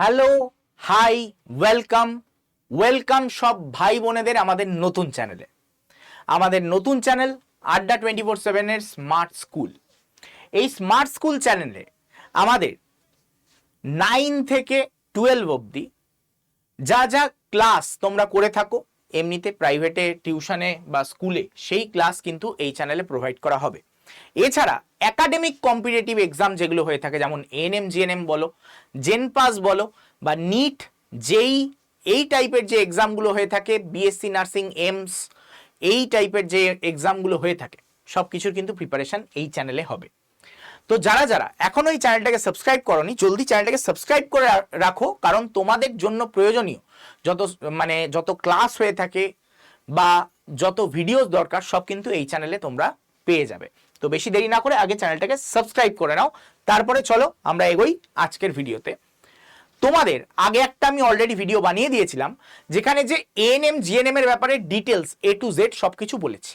Hello hi welcome welcome সব ভাই বোনেদের আমাদের নতুন চ্যানেলে আমাদের নতুন চ্যানেল আড্ডা টোয়েন্টি ফোর সেভেনের স্মার্ট স্কুল এই স্মার্ট স্কুল চ্যানেলে আমাদের নাইন থেকে টুয়েলভ অবধি যা যা ক্লাস তোমরা করে থাকো, এমনিতে প্রাইভেটে টিউশনে বা স্কুলে সেই ক্লাস কিন্তু এই চ্যানেলে প্রোভাইড করা হবে। এছাড়া একাডেমিক কম্পিটিটিভ এক্সাম যেগুলো হয়ে থাকে, যেমন এএনএম জিএনএম বলো জেন পাস বলো, বা নিট জেই এই টাইপের যে এক্সামগুলো হয়ে থাকে বিএসসি নার্সিং এমস এই টাইপের যে এক্সামগুলো হয়ে থাকে সব কিছুর কিন্তু প্রিপারেশন এই চ্যানেলে হবে। তো যারা যারা এখনও এই চ্যানেলটাকে সাবস্ক্রাইব করনি, জলদি চ্যানেলটাকে সাবস্ক্রাইব করে রাখো, কারণ তোমাদের জন্য প্রয়োজনীয় যত মানে যত ক্লাস হয়ে থাকে বা যত ভিডিওস দরকার, সব কিন্তু এই চ্যানেলে তোমরা পেয়ে যাবে। তো বেশি দেরি না করে আগে চ্যানেলটাকে সাবস্ক্রাইব করে নাও। তারপরে চলো আমরা এগোই আজকের ভিডিওতে। তোমাদের আগে একটা আমি অলরেডি ভিডিও বানিয়ে দিয়েছিলাম, যেখানে যে এএনএম জিএনএম এর ব্যাপারে ডিটেলস এ টু জেড সব কিছু বলেছি।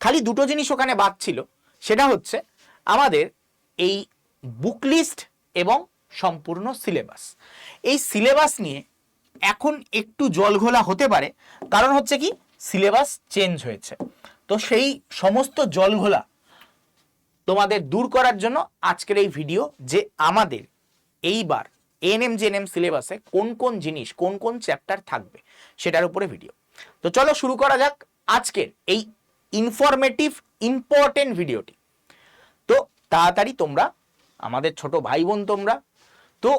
খালি দুটো জিনিস ওখানে বাদ ছিল, সেটা হচ্ছে আমাদের এই বুক লিস্ট এবং সম্পূর্ণ সিলেবাস এই সিলেবাস নিয়ে এখন একটু জলঘোলা হতে পারে, কারণ হচ্ছে কি সিলেবাস চেঞ্জ হয়েছে। তো সেই সমস্ত জলঘোলা তোমাদের দূর করার জন্য আজকের এই ভিডিও যে আমাদের এইবার এনএম জেএনএম সিলেবাসে কোন কোন জিনিস, কোন কোন চ্যাপ্টার থাকবে সেটার উপরে ভিডিও তো চলো শুরু করা যাক আজকের এই ইনফরমেটিভ ইম্পর্টেন্ট ভিডিওটি তো তাড়াতাড়ি তোমরা, আমাদের ছোট ভাই বোন তোমরা, তো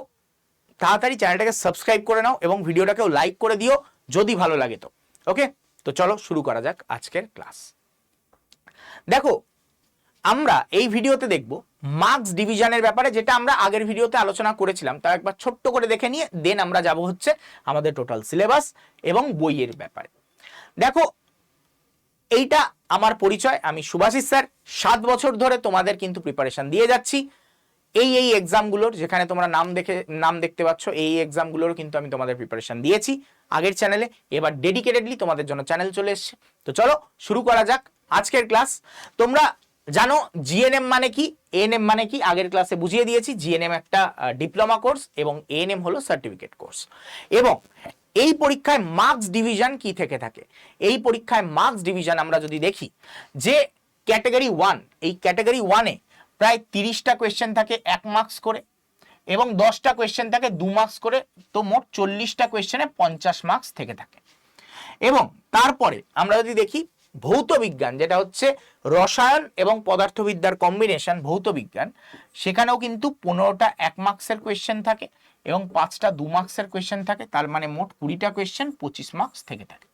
তাড়াতাড়ি চ্যানেলটাকে সাবস্ক্রাইব করে নাও এবং ভিডিওটাকেও লাইক করে দিও যদি ভালো লাগে তো। ওকে তো চলো শুরু করা যাক আজকের ক্লাস দেখো আমরা এই ভিডিওতে দেখব মার্কস ডিভিশনের ব্যাপারে, যেটা আমরা আগের ভিডিওতে আলোচনা করেছিলাম। তা একবার ছোট্ট করে দেখে নিয়ে, দেন আমরা যাব হচ্ছে আমাদের টোটাল সিলেবাস এবং বইয়ের ব্যাপারে। দেখো, এইটা আমার পরিচয়, আমি সুভাষিস স্যার। সাত বছর ধরে তোমাদের কিন্তু প্রিপারেশন দিয়ে যাচ্ছি। এই এই এক্সামগুলোর যেখানে তোমরা নাম দেখে, নাম দেখতে পাচ্ছ, এই এক্সামগুলোর কিন্তু আমি তোমাদের প্রিপারেশন দিয়েছি। আগের চ্যানেলে এবার ডেডিকেটেডলি তোমাদের জন্য চ্যানেল চলে এসছে। তো চলো, শুরু করা যাক আজকের ক্লাস তোমরা জানো জিএনএম মানে কি? এএনএম মানে কি? আগের ক্লাসে বুঝিয়ে দিয়েছি। জিএনএম একটা ডিপ্লোমা কোর্স এবং এএনএম হলো সার্টিফিকেট কোর্স এবং এই পরীক্ষায় মার্কস ডিভিশন কি থেকে থাকে? এই পরীক্ষায় মার্কস ডিভিশন আমরা যদি দেখি, যে ক্যাটাগরি ওয়ান এই ক্যাটাগরি ওয়ানে প্রায় তিরিশটা কোয়েশ্চেন থাকে এক মার্কস করে এবং দশটা কোয়েশ্চেন থাকে দু মার্কস করে, তো মোট চল্লিশটা কোয়েশ্চেনে পঞ্চাশ মার্কস থেকে থাকে। এবং তারপরে আমরা যদি দেখি ভৌত বিজ্ঞান যেটা হচ্ছে রসায়ন এবং পদার্থবিদ্যার কম্বিনেশন ভৌত বিজ্ঞান সেখানেও কিন্তু পনেরোটা এক মার্কসের কোয়েশ্চেন থাকে এবং পাঁচটা দু মার্কসের কোয়েশ্চেন থাকে, তার মানে মোট কুড়িটা কোয়েশ্চেন পঁচিশ মার্কস থেকে থাকে।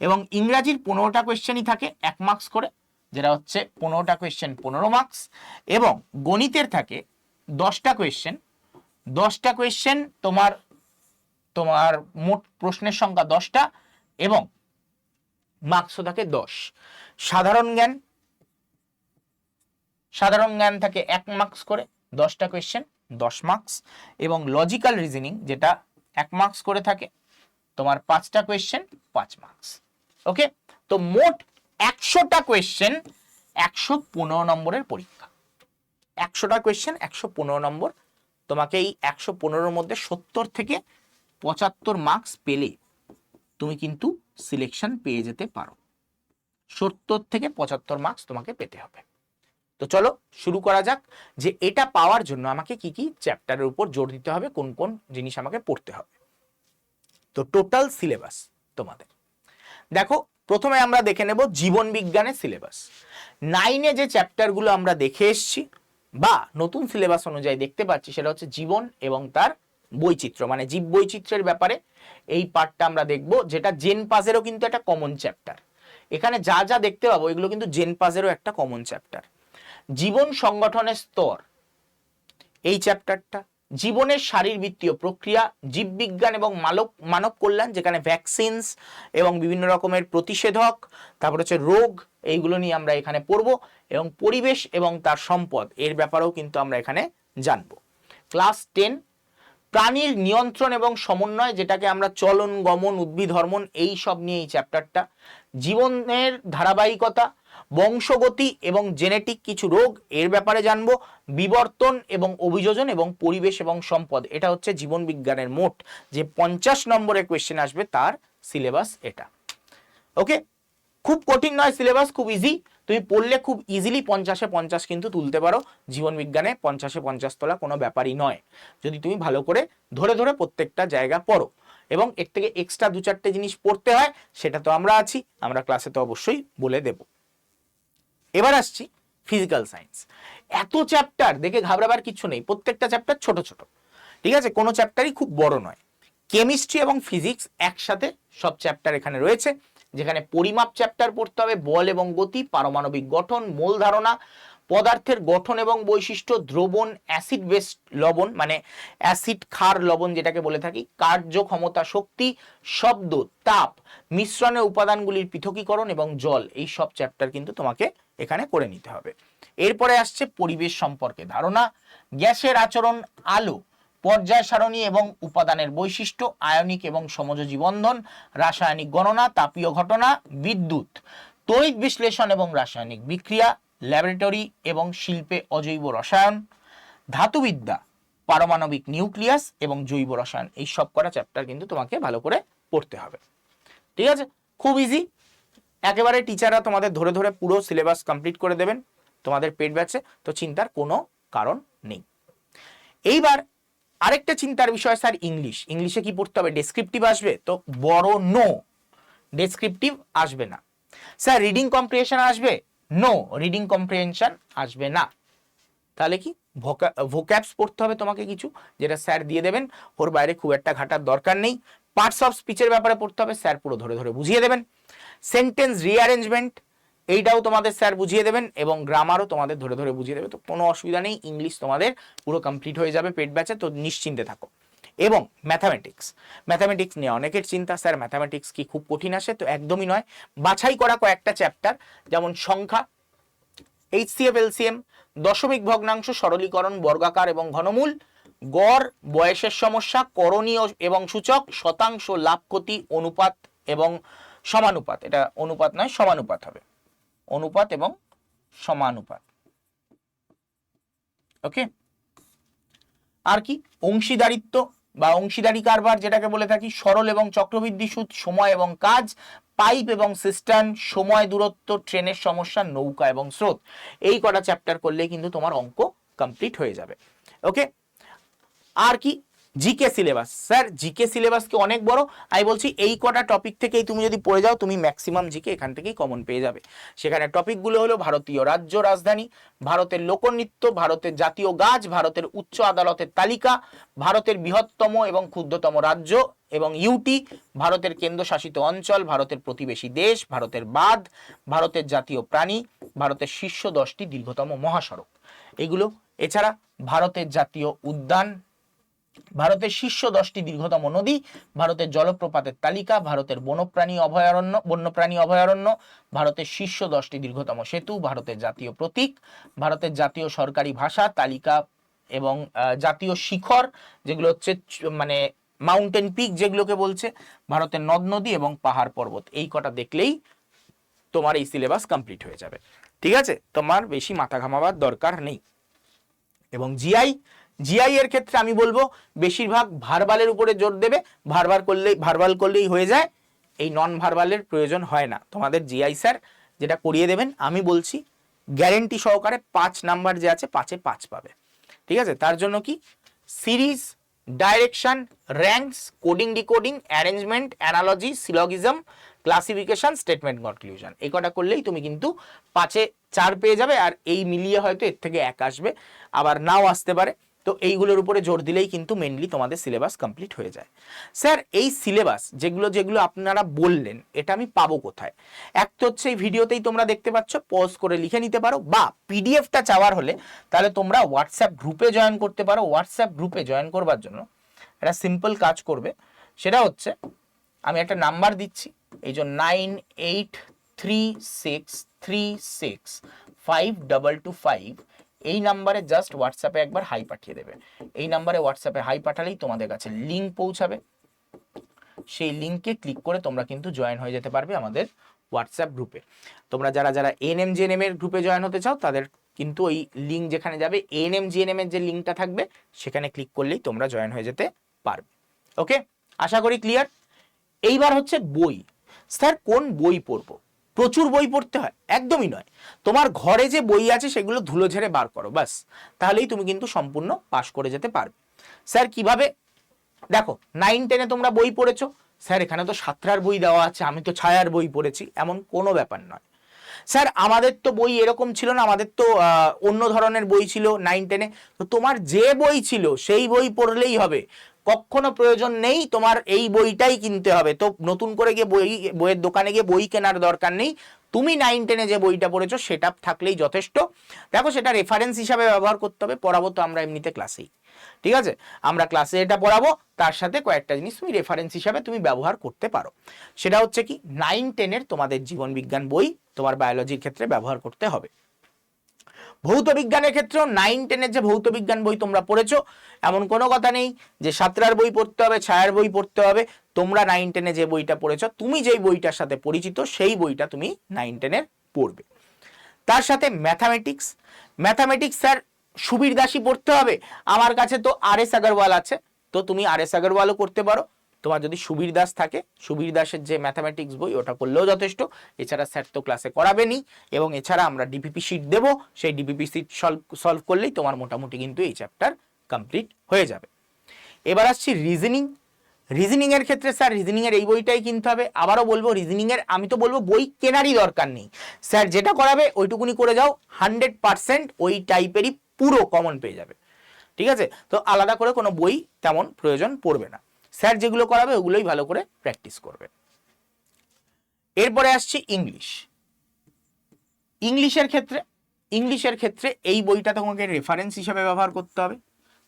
এবং ইংরাজির পনেরোটা কোয়েশ্চেনই থাকে এক মার্কস করে, যেটা হচ্ছে পনেরোটা কোয়েশ্চেন পনেরো মার্কস এবং গণিতের থাকে দশটা কোয়েশ্চেন দশটা কোয়েশ্চেন তোমার তোমার মোট প্রশ্নের সংখ্যা দশটা, এবং মার্কসও থাকে দশ। সাধারণ জ্ঞান? সাধারণ জ্ঞান থাকে এক মার্কস করে, দশটা কোয়েশ্চেন দশ মার্কস এবং লজিক্যাল রিজনিং যেটা এক মার্কস করে থাকে, তোমার পাঁচটা কোয়েশ্চেন পাঁচ মার্কস ওকে তো মোট একশোটা কোয়েশ্চেন একশো পনেরো নম্বরের পরীক্ষা। একশোটা কোয়েশ্চেন একশো পনেরো নম্বর। তোমাকে এই একশো পনেরোর মধ্যে সত্তর থেকে পঁচাত্তর মার্কস পেলে, তুমি কিন্তু সিলেকশন পেয়ে যেতে পারো। সত্তর থেকে পঁচাত্তর মার্কস তোমাকে পেতে হবে। তো চলো শুরু করা যাক যে এটা পাওয়ার জন্য আমাকে কি কি চ্যাপ্টারের উপর জোর দিতে হবে, কোন কোন জিনিস আমাকে পড়তে হবে। তো টোটাল সিলেবাস তোমাদের। দেখো, প্রথমে আমরা দেখে নেব জীবন বিজ্ঞানের সিলেবাস নাইনে যে চ্যাপ্টারগুলো আমরা দেখে এসেছি বা নতুন সিলেবাস অনুযায়ী দেখতে পাচ্ছি সেটা হচ্ছে জীবন এবং তার বৈচিত্র্য মানে জীব বৈচিত্র্যের ব্যাপারে এই পার্টটা আমরা দেখব, যেটা জেন পাজেরও কিন্তু একটা কমন চ্যাপ্টার এখানে যা যা দেখতে পাবো, এগুলো কিন্তু জেন পাজেরও একটা কমন চ্যাপ্টার জীবন সংগঠনের স্তর, এই চ্যাপ্টারটা জীবনের শারীরবৃত্তীয় প্রক্রিয়া, জীববিজ্ঞান এবং মানব মানব কল্যাণ, যেখানে ভ্যাকসিনস এবং বিভিন্ন রকমের প্রতিষেধক, তারপর হচ্ছে রোগ, এইগুলো নিয়ে আমরা এখানে পড়ব, এবং পরিবেশ এবং তার সম্পদ, এর ব্যাপারেও কিন্তু আমরা এখানে জানব। ক্লাস টেন প্রাণীর নিয়ন্ত্রণ এবং সমন্বয়, যেটাকে আমরা চলন, গমন, উদ্ভিদ, হরমোন এই সব নিয়ে এই চ্যাপ্টারটা। জীবনের ধারাবাহিকতা, বংশগতি এবং জেনেটিক কিছু রোগ, এর ব্যাপারে জানব। বিবর্তন এবং অভিযোজন এবং পরিবেশ এবং সম্পদ, এটা হচ্ছে জীবন বিজ্ঞানের মোট। যে পঞ্চাশ নম্বরের কোয়েশ্চেন আসবে, তার সিলেবাস এটা। ওকে খুব কঠিন নয় সিলেবাস খুব ইজি তুমি পড়লে খুব ইজিলি পঞ্চাশে পঞ্চাশ কিন্তু তুলতে পারো। জীবন বিজ্ঞানে পঞ্চাশে পঞ্চাশ তোলা কোনো ব্যাপারই নয়। যদি তুমি ভালো করে ধরে ধরে প্রত্যেকটা জায়গা পড়ো এবং এর থেকে এক্সট্রা দু চারটে জিনিস পড়তে হয়, সেটা তো আমরা আছি, আমরা ক্লাসে তো অবশ্যই বলে দেব। এবার আসছি ফিজিক্যাল সায়েন্স এত চ্যাপ্টার দেখে ঘাবড়াবার কিছু নেই, প্রত্যেকটা চ্যাপ্টার ছোট ছোট। ঠিক আছে? কোনো চ্যাপ্টারই খুব বড় নয়। কেমিস্ট্রি এবং ফিজিক্স একসাথে সব চ্যাপ্টার এখানে রয়েছে। যেখানে পরিমাপ চ্যাপ্টার পড়তে হবে, বল এবং গতি, পারমাণবিক গঠন, মূল ধারণা, পদার্থের গঠন এবং বৈশিষ্ট্য, দ্রবণ অ্যাসিড বেসড লবণ মানে অ্যাসিড ক্ষার লবণ যেটাকে বলে থাকি কার্যক্ষমতা শক্তি, শব্দ, তাপ মিশ্রণের উপাদানগুলির পৃথকীকরণ এবং জল, এই সব চ্যাপ্টার কিন্তু তোমাকে এখানে করে নিতে হবে। এরপরে আসছে পরিবেশ সম্পর্কে ধারণা, গ্যাসের আচরণ, আলো পর্যায় সারণী এবং উপাদানের বৈশিষ্ট্য, আয়নিক এবং সমযোজী বন্ধন রাসায়নিক গণনা, তাপীয় ঘটনা, বিদ্যুৎ, তড়িৎ বিশ্লেষণ এবং রাসায়নিক বিক্রিয়া, ল্যাবরেটরি এবং শিল্পে অজৈব রসায়ন, ধাতুবিদ্যা, পারমাণবিক নিউক্লিয়াস এবং জৈব রসায়ন। এই সব করা চ্যাপ্টার কিন্তু তোমাকে ভালো করে পড়তে হবে। ঠিক আছে? খুব ইজি একেবারে টিচাররা তোমাদের ধরে ধরে পুরো সিলেবাস কমপ্লিট করে দেবেন। তোমাদের পেট ব্যাচে তো চিন্তার কোনো কারণ নেই। এইবার আরেকটা চিন্তার বিষয়, স্যার, ইংলিশ। ইংলিশে কি পড়তে হবে? ডেসক্রিপটিভ আসবে? তো বড় নো ডেসক্রিপটিভ আসবে না। স্যার রিডিং কম্প্রিহেনশন আসবে? নো রিডিং কম্প্রিহেনশন আসবে না। তাহলে কি? ভোক্যাবস পড়তে হবে তোমাকে কিছু, যেটা স্যার দিয়ে দেবেন। ওর বাইরে খুব একটা ঘাটার দরকার নেই। পার্টস অফ স্পিচের ব্যাপারে পড়তে হবে, স্যার, পুরো ধরে ধরে বুঝিয়ে দেবেন। সেন্টেন্স রিঅ্যারেঞ্জমেন্ট এইটাও তোমাদের স্যার বুঝিয়ে দেবেন এবং গ্রামারও তোমাদের ধরে ধরে বুঝিয়ে দেবে, তো কোনো অসুবিধা নেই, ইংলিশ তোমাদের পুরো কমপ্লিট হয়ে যাবে পেট ব্যাচে, তো নিশ্চিন্তে থাকো। এবং ম্যাথামেটিক্স ম্যাথামেটিক্স নিয়ে অনেকের চিন্তা, স্যার ম্যাথামেটিক্স কি খুব কঠিন আসে? তো একদমই নয়, বাছাই করা কয়েকটা চ্যাপ্টার যেমন সংখ্যা এইচসিএফ এলসিএম দশমিক ভগ্নাংশ, সরলীকরণ, বর্গাকার এবং ঘনমূল, গড়, বয়সের সমস্যা, করণীয় এবং সূচক, শতাংশ, লাভ ক্ষতি, অনুপাত এবং সমানুপাত। এটা অনুপাত নয়, সমানুপাত হবে। অনুপাত এবং সমানুপাত। ওকে? আর কি? অংশীদারিত্ব বা অংশীদারি কারবার যেটাকে বলে থাকি, সরল এবং চক্রবৃদ্ধি সুদ, সময় এবং কাজ, পাইপ এবং সিস্টার্ন সময় দূরত্ব, ট্রেনের সমস্যা, নৌকা এবং স্রোত। এই কটা চ্যাপ্টার করলে কিন্তু তোমার অঙ্ক কমপ্লিট হয়ে যাবে। ওকে? আর কি? GK syllabus sir GK syllabus কি অনেক বড়? আমি বলছি এই কটা টপিক থেকেই তুমি যদি পড়ে যাও, তুমি ম্যাক্সিমাম জিকে এখান থেকেই কমন পেয়ে যাবে। সেখানে টপিকগুলো হলো ভারতীয় রাজ্য রাজধানী, ভারতের লোকনৃত্য, ভারতের জাতীয় গাছ, ভারতের উচ্চ আদালতের তালিকা, ভারতের বৃহত্তম এবং ক্ষুদ্রতম রাজ্য এবং ইউটি ভারতের কেন্দ্রশাসিত অঞ্চল, ভারতের প্রতিবেশী দেশ, ভারতের বাঁধ, ভারতের জাতীয় প্রাণী, ভারতের শীর্ষ দশটি দীর্ঘতম মহাসড়ক। এগুলো, এছাড়া ভারতের জাতীয় উদ্যান ভারতের শীর্ষ দশটি দীর্ঘতম নদী, ভারতের জলপ্রপাতের তালিকা, ভারতের বন্যপ্রাণী অভয়ারণ্য বন্যপ্রাণী অভয়ারণ্য, ভারতের শীর্ষ দশটি দীর্ঘতম সেতু, ভারতের জাতীয় প্রতীক, ভারতের জাতীয় সরকারি ভাষা তালিকা এবং জাতীয় শিখর, যেগুলো হচ্ছে মানে মাউন্টেন পিক যেগুলোকে বলছে, ভারতের নদ নদী এবং পাহাড় পর্বত। এই কটা দেখলেই তোমার এই সিলেবাস কমপ্লিট হয়ে যাবে। ঠিক আছে? তোমার বেশি মাথা ঘামাবার দরকার নেই। এবং জিআই জিআই এর ক্ষেত্রে আমি বলব, বেশিরভাগ ভার্বালের উপরে জোর দেবে ভার্বাল করলেই ভার্বাল করলেই হয়ে যায়। এই নন ভার্বালের প্রয়োজন হয় না। তোমাদের জিআই স্যার যেটা করিয়ে দেবেন, আমি বলছি গ্যারেন্টি সহকারে পাঁচ নাম্বার যে আছে, পাঁচে পাঁচ পাবে। ঠিক আছে? তার জন্য কি? Series direction ranks coding decoding arrangement analogy syllogism classification statement conclusion এই কটা করলেই তুমি কিন্তু পাঁচে চার পেয়ে যাবে, আর এই মিলিয়ে হয়তো এর থেকে এক আসবে। আবার নাও আসতে পারে। তো এইগুলোর উপরে জোর দিলেই কিন্তু মেনলি তোমাদের সিলেবাস কমপ্লিট হয়ে যায়। স্যার, এই সিলেবাস যেগুলো যেগুলো আপনারা বললেন, এটা আমি পাবো কোথায়? এক তো হচ্ছে এই ভিডিওতেই তোমরা দেখতে পাচ্ছ পজ করে লিখে নিতে পারো বা পিডিএফটা চাওয়ার হলে তাহলে তোমরা হোয়াটসঅ্যাপ গ্রুপে জয়েন করতে পারো। হোয়াটসঅ্যাপ গ্রুপে জয়েন করবার জন্য একটা সিম্পল কাজ করবে, সেটা হচ্ছে আমি একটা নাম্বার দিচ্ছি, এই যে nine eight three six three six five double two five এই নাম্বারে জাস্ট হোয়াটসঅ্যাপে একবার হাই পাঠিয়ে দেবে। এই নাম্বারে হোয়াটসঅ্যাপে হাই পাঠালেই তোমাদের কাছে লিঙ্ক পৌঁছাবে। সেই লিঙ্কে ক্লিক করে তোমরা কিন্তু জয়েন হয়ে যেতে পারবে আমাদের হোয়াটসঅ্যাপ গ্রুপে তোমরা যারা যারা এনএম জিএনএম এর গ্রুপে জয়েন হতে চাও, তাদের কিন্তু ওই লিঙ্ক যেখানে যাবে এনএম জিএনএম এর যে লিঙ্কটা থাকবে, সেখানে ক্লিক করলেই তোমরা জয়েন হয়ে যেতে পারবে। ওকে আশা করি ক্লিয়ার এইবার হচ্ছে বই। স্যার কোন বই পড়ব? প্রচুর বই পড়তে হয়, একদমই নয়। তোমার ঘরে যে বই আছে সেগুলো ধুলো ঝেড়ে বার করো বাস তাহলেই তুমি কিন্তু সম্পূর্ণ পাশ করে যেতে পারবে। স্যার, কীভাবে? দেখো নাইন টেনে তোমরা বই পড়েছো। স্যার, এখানে তো সাতটার বই দেওয়া আছে, আমি তো ছায়ার বই পড়েছি, এমন কোনো ব্যাপার নয়। স্যার, আমাদের তো বই এরকম ছিল না, আমাদের তো অন্য ধরনের বই ছিল নাইন টেনে তো তোমার যে বই ছিল, সেই বই পড়লেই হবে। কখনো প্রয়োজন নেই তোমার এই বইটাই কিনতে হবে। তো নতুন করে গিয়ে বই, বইয়ের দোকানে গিয়ে বই কেনার দরকার নেই। তুমি নাইন টেনে যে বইটা পড়েছো, সেটা থাকলেই যথেষ্ট। দেখো, সেটা রেফারেন্স হিসাবে ব্যবহার করতে হবে, পড়াবো তো আমরা এমনিতে ক্লাসেই ঠিক আছে? আমরা ক্লাসে এটা পড়াবো, তার সাথে কয়েকটা জিনিস তুমি রেফারেন্স হিসাবে তুমি ব্যবহার করতে পারো। সেটা হচ্ছে কি নাইন টেনের তোমাদের জীবন বিজ্ঞান বই তোমার বায়োলজির ক্ষেত্রে ব্যবহার করতে হবে। ভৌত বিজ্ঞানের ক্ষেত্রেও নাইন টেনের যে ভৌত বিজ্ঞান বই তোমরা পড়েছো, এমন কোনো কথা নেই যে সাতটার বই পড়তে হবে, ছায়ার বই পড়তে হবে। তোমরা নাইন টেনে যে বইটা পড়েছো, তুমি যেই বইটার সাথে পরিচিত, সেই বইটা তুমি নাইন টেনের পড়বে। তার সাথে ম্যাথামেটিক্স ম্যাথামেটিক্স স্যার সুবীর দাসী পড়তে হবে। আমার কাছে তো আর এস আগরওয়াল আছে, তো তুমি আর এস আগরওয়ালও করতে পারো। তোমার যদি সুবীর দাস থাকে, সুবীর দাসের যে ম্যাথামেটিক্স বই, ওটা করলেও যথেষ্ট। এছাড়া স্যার তো ক্লাসে করাবেনি এবং এছাড়া আমরা ডিপিপি শিট দেবো। সেই ডিপিপি শিট সলভ সলভ করলেই তোমার মোটামুটি কিন্তু এই চ্যাপ্টার কমপ্লিট হয়ে যাবে। এবার আসছি রিজনিং রিজনিং এর ক্ষেত্রে স্যার রিজনিং এর এই বইটাই কিনতে হবে। আবারও বলব রিজনিং এর, আমি তো বলব, বই কেনারই দরকার নেই। স্যার যেটা করাবে, ওইটুকুনি করে যাও। হান্ড্রেড পার্সেন্ট ওই টাইপেরই পুরো কমন পেয়ে যাবে। ঠিক আছে? তো আলাদা করে কোনো বই তেমন প্রয়োজন পড়বে না। স্যার যেগুলো করাবে ওগুলোই ভালো করে প্র্যাকটিস করবে। এরপরে আসছি ইংলিশ। ইংলিশের ক্ষেত্রে ইংলিশের ক্ষেত্রে এই বইটা তোমাকে রেফারেন্স হিসেবে ব্যবহার করতে হবে।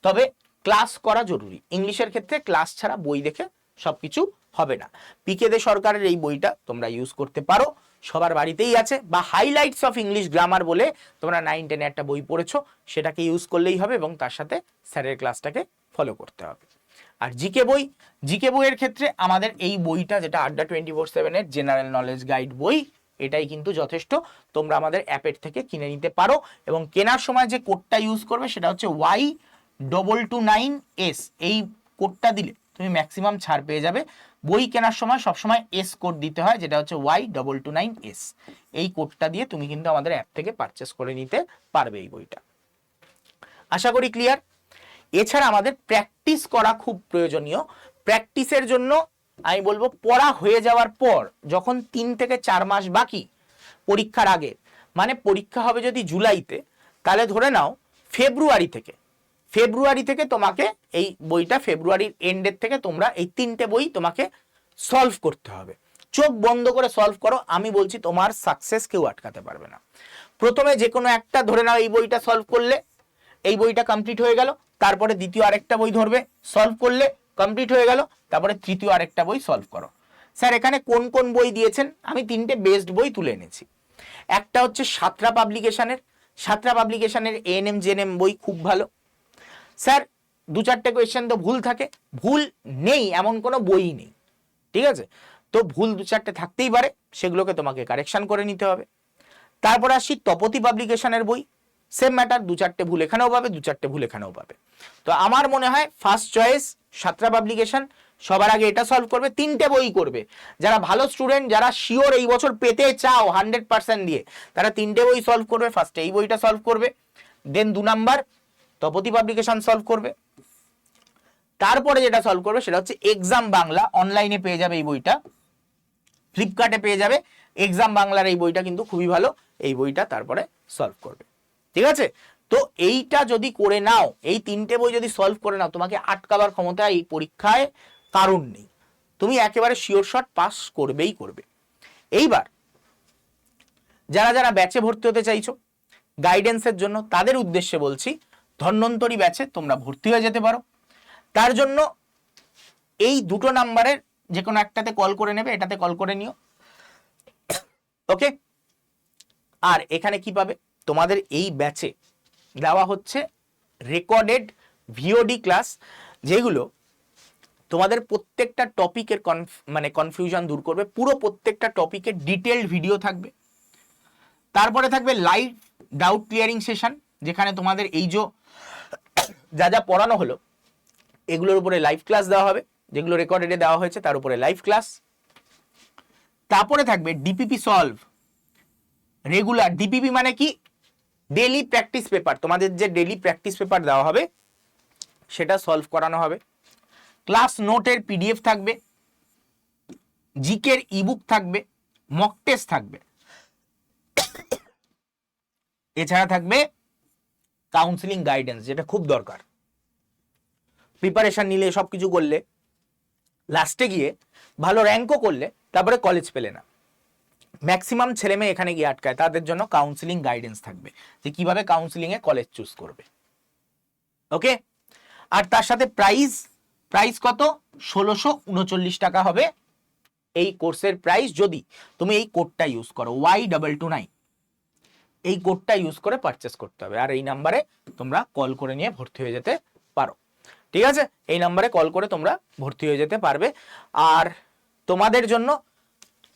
তবে ক্লাস করা জরুরি। ইংলিশের ক্ষেত্রে ক্লাস ছাড়া বই দেখে সবকিছু হবে না। পিকে দে সরকারের এই বইটা তোমরা ইউজ করতে পারো। সবার বাড়িতেই আছে বা হাইলাইটস অফ ইংলিশ গ্রামার বলে তোমরা নাইন টেনে একটা বই পড়েছো, সেটাকে ইউজ করলেই হবে এবং তার সাথে স্যারের ক্লাসটাকে ফলো করতে হবে। আর জিকে বই, জিকে বইয়ের ক্ষেত্রে আমাদের এই বইটা যেটা আড্ডা টোয়েন্টি ফোর সেভেনের জেনারেল নলেজ গাইড বই, এটাই কিন্তু যথেষ্ট। তোমরা আমাদের অ্যাপের থেকে কিনে নিতে পারো এবং কেনার সময় যে কোডটা ইউজ করবে সেটা হচ্ছে Y double two nine S এই কোডটা দিলে তুমি ম্যাক্সিমাম ছাড় পেয়ে যাবে। বই কেনার সময় সবসময় এস কোড দিতে হয়, যেটা হচ্ছে Y double two nine S এই কোডটা দিয়ে তুমি কিন্তু আমাদের অ্যাপ থেকে পারচেস করে নিতে পারবে এই বইটা। আশা করি ক্লিয়ার এছাড়া আমাদের প্র্যাকটিস করা খুব প্রয়োজনীয়। প্র্যাকটিসের জন্য আমি বলব, পড়া হয়ে যাওয়ার পর যখন তিন থেকে চার মাস বাকি পরীক্ষার আগে মানে পরীক্ষা হবে যদি জুলাইতে, তাহলে ধরে নাও ফেব্রুয়ারি থেকে। ফেব্রুয়ারি থেকে তোমাকে এই বইটা ফেব্রুয়ারির এন্ডের থেকে তোমরা এই তিনটে বই তোমাকে সলভ করতে হবে। চোখ বন্ধ করে সলভ করো, আমি বলছি তোমার সাকসেস কেউ আটকাতে পারবে না। প্রথমে যে কোনো একটা ধরে নাও এই বইটা সলভ করলে এই বইটা কমপ্লিট হয়ে গেল, তারপরে দ্বিতীয় আরেকটা বই ধরবে সলভ করলে কমপ্লিট হয়ে গেল, তারপরে তৃতীয় আরেকটা বই সলভ করো। স্যার, এখানে কোন কোন বই দিয়েছেন? আমি তিনটে বেস্ট বই তুলে এনেছি। একটা হচ্ছে সাতরা পাবলিকেশনের সাতরা পাবলিকেশনের এএনএম জেএনএম বই খুব ভালো। স্যার, দু চারটে কোয়েশ্চেন তো ভুল থাকে, ভুল নেই, এমন কোনো বই নেই, ঠিক আছে? তো ভুল দু চারটে থাকতেই পারে, সেগুলোকে তোমাকে কারেকশন করে নিতে হবে। তারপরে আসি তপতি পাবলিকেশনের বই সেম ম্যাটার দু চারটে ভুল এখানেও পাবে, দু চারটে ভুল এখানেও পাবে। তো আমার মনে হয় ফার্স্ট চয়েস সাতরা পাবলিকেশন সবার আগে এটা সলভ করবে, তিনটে বই করবে। যারা ভালো স্টুডেন্ট যারা শিওর এই বছর পেতে চাও হান্ড্রেড পার্সেন্ট দিয়ে, তারা তিনটে বই সলভ করবে ফার্স্টে এই বইটা সলভ করবে। দেন দু নাম্বার তপতি পাবলিকেশন সলভ করবে। তারপরে যেটা সলভ করবে, সেটা হচ্ছে এক্সাম বাংলা অনলাইনে পেয়ে যাবে এই বইটা। ফ্লিপকার্টে পেয়ে যাবে এক্সাম বাংলার এই বইটা কিন্তু খুবই ভালো, এই বইটা তারপরে সলভ করবে। ঠিক আছে? তো এইটা যদি করে নাও, এই তিনটে বই যদি সলভ করে নাও, তোমাকে আটকাবার ক্ষমতা এই পরীক্ষায় কারণ নেই। তুমি একেবারে শিওর শট পাস করবেই করবে। এইবার, যারা যারা ব্যাচে ভর্তি হতে চাইছো গাইডেন্সের জন্য তাদের উদ্দেশ্যে বলছি, ধন্বন্তরী ব্যাচে তোমরা ভর্তি হয়ে যেতে পারো। তার জন্য এই দুটো নাম্বারের যে কোনো একটাতে কল করে নেবে, এটাতে কল করে নিও। ওকে আর এখানে কি পাবে? তোমাদের এই ব্যাচে দেওয়া হচ্ছে রেকর্ডেড ভিওডি ক্লাস যেগুলো তোমাদের প্রত্যেকটা টপিকের মানে কনফিউশন দূর করবে। পুরো প্রত্যেকটা টপিকের ডিটেলড ভিডিও থাকবে। তারপরে থাকবে লাইভ ডাউট ক্লিয়ারিং সেশন যেখানে তোমাদের এই যে যা যা পড়ানো হলো, এগুলোর উপরে লাইভ ক্লাস দেওয়া হবে, যেগুলো রেকর্ডেডে দেওয়া হয়েছে, তার উপরে লাইভ ক্লাস তারপরে থাকবে ডিপিপি সলভ রেগুলার ডিপিপি মানে কি? ডেলি প্র্যাকটিস পেপার তোমাদের যে ডেলি প্র্যাকটিস পেপার দেওয়া হবে, সেটা সলভ করানো হবে। ক্লাস নোটের পিডিএফ থাকবে, জিকের ইবুক থাকবে মক টেস্ট থাকবে। এছাড়া থাকবে কাউন্সিলিং গাইডেন্স যেটা খুব দরকার। প্রিপারেশন নিলে সব কিছু করলে লাস্টে গিয়ে ভালো র্যাঙ্কও করলে, তারপরে কলেজ পেলে না। ম্যাক্সিমাম ছেলে মেয়ে এখানে গিয়ে আটকায়, তাদের জন্য কাউন্সিলিং গাইডেন্স থাকবে যে কীভাবে কাউন্সিলিং এ কলেজ চুজ করবে। ওকে আর তার সাথে প্রাইস প্রাইস কত? ষোলোশো উনচল্লিশ টাকা হবে এই কোর্সের প্রাইস যদি তুমি এই কোডটা ইউজ করো ওয়াই ডাবল টু নাইন এই কোডটা ইউজ করে পারচেস করতে হবে। আর এই নাম্বারে তোমরা কল করে নিয়ে ভর্তি হয়ে যেতে পারো। ঠিক আছে? এই নাম্বারে কল করে তোমরা ভর্তি হয়ে যেতে পারবে। আর তোমাদের জন্য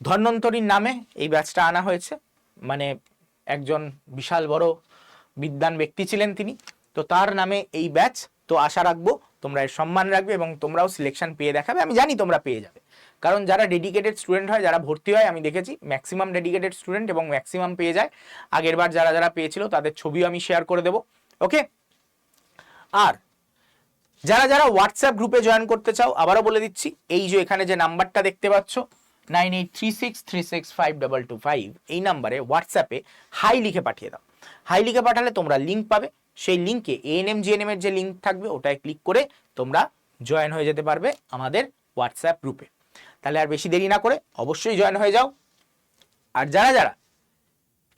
ধন্বন্তরীর নামে এই ব্যাচটা আনা হয়েছে। মানে একজন বিশাল বড় বিদ্যান ব্যক্তি ছিলেন তিনি। তো তার নামে এই ব্যাচ। তো আশা রাখব তোমরা এর সম্মান রাখবে এবং তোমরাও সিলেকশন পেয়ে দেখাবে। আমি জানি তোমরা পেয়ে যাবে। কারণ যারা ডেডিকেটেড স্টুডেন্ট হয়, যারা ভর্তি হয়, আমি দেখেছি ম্যাক্সিমাম ডেডিকেটেড স্টুডেন্ট এবং ম্যাক্সিমাম পেয়ে যায়। আগের বার যারা যারা পেয়েছিল, তাদের ছবিও আমি শেয়ার করে দেবো। ওকে আর যারা যারা হোয়াটসঅ্যাপ গ্রুপে জয়েন করতে চাও, আবারও বলে দিচ্ছি, এই যে এখানে যে নাম্বারটা দেখতে পাচ্ছ nine eight three six three six five double two five এই নাম্বারে হোয়াটসঅ্যাপে হাই লিখে পাঠিয়ে দাও। হাই লিখে পাঠালে তোমরা লিঙ্ক পাবে। সেই লিঙ্কে এএনএম জিএনএম এর যে লিঙ্ক থাকবে, ওটায় ক্লিক করে তোমরা জয়েন হয়ে যেতে পারবে আমাদের হোয়াটসঅ্যাপ গ্রুপে তাহলে আর বেশি দেরি না করে অবশ্যই জয়েন হয়ে যাও। আর যারা যারা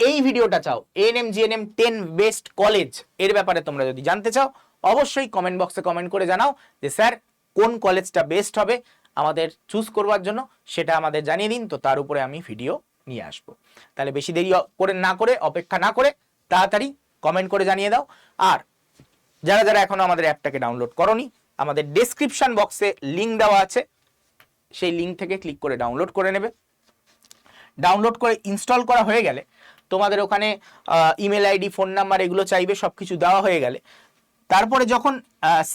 এই ভিডিওটা চাও এএনএম জিএনএম টেন বেস্ট কলেজের ব্যাপারে তোমরা যদি জানতে চাও, অবশ্যই কমেন্ট বক্সে কমেন্ট করে জানাও যে, স্যার, কোন কলেজটা বেস্ট হবে? আমাদের চুজ করবার জন্য সেটা আমাদের জানিয়ে দিন, তো তার উপরে আমি ভিডিও নিয়ে আসব। তাহলে বেশি দেরি করে না করে, অপেক্ষা না করে তাড়াতাড়ি কমেন্ট করে জানিয়ে দাও। আর যারা যারা এখনও আমাদের অ্যাপটাকে ডাউনলোড করনি, আমাদের ডেসক্রিপশন বক্সে লিঙ্ক দেওয়া আছে। সেই লিঙ্ক থেকে ক্লিক করে ডাউনলোড করে নেবে। ডাউনলোড করে ইনস্টল করা হয়ে গেলে তোমাদের ওখানে ইমেল আইডি ফোন নাম্বার এগুলো চাইবে সব কিছু দেওয়া হয়ে গেলে। তারপরে যখন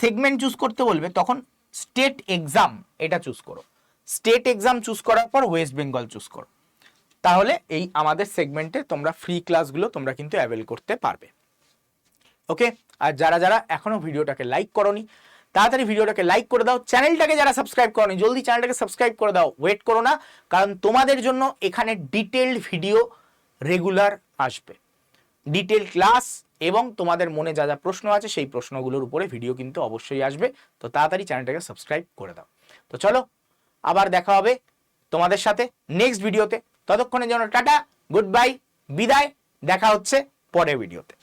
সেগমেন্ট চুজ করতে বলবে, তখন স্টেট এক্সাম এটা চুজ করো। স্টেট এক্সাম চুজ করার পর ওয়েস্ট বেঙ্গল চুজ করো। তাহলে এই আমাদের সেগমেন্টে তোমরা ফ্রি ক্লাসগুলো তোমরা কিন্তু অ্যাভেল করতে পারবে। ওকে? আর যারা যারা এখনও ভিডিওটাকে লাইক করনি, তাড়াতাড়ি ভিডিওটাকে লাইক করে দাও। চ্যানেলটাকে যারা সাবস্ক্রাইব করনি, জলদি চ্যানেলটাকে সাবস্ক্রাইব করে দাও। ওয়েট করো না, কারণ তোমাদের জন্য এখানে ডিটেলড ভিডিও রেগুলার আসবে। ডিটেল ক্লাস এবং তোমাদের মনে যা যা প্রশ্ন আছে সেই প্রশ্নগুলোর উপরে ভিডিও কিন্তু অবশ্যই আসবে। তো তাড়াতাড়ি চ্যানেলটাকে সাবস্ক্রাইব করে দাও। তো চলো, আবার দেখা হবে তোমাদের সাথে নেক্সট ভিডিওতে ততক্ষণের জন্য টাটা গুড বাই বিদায়, দেখা হচ্ছে পরের ভিডিওতে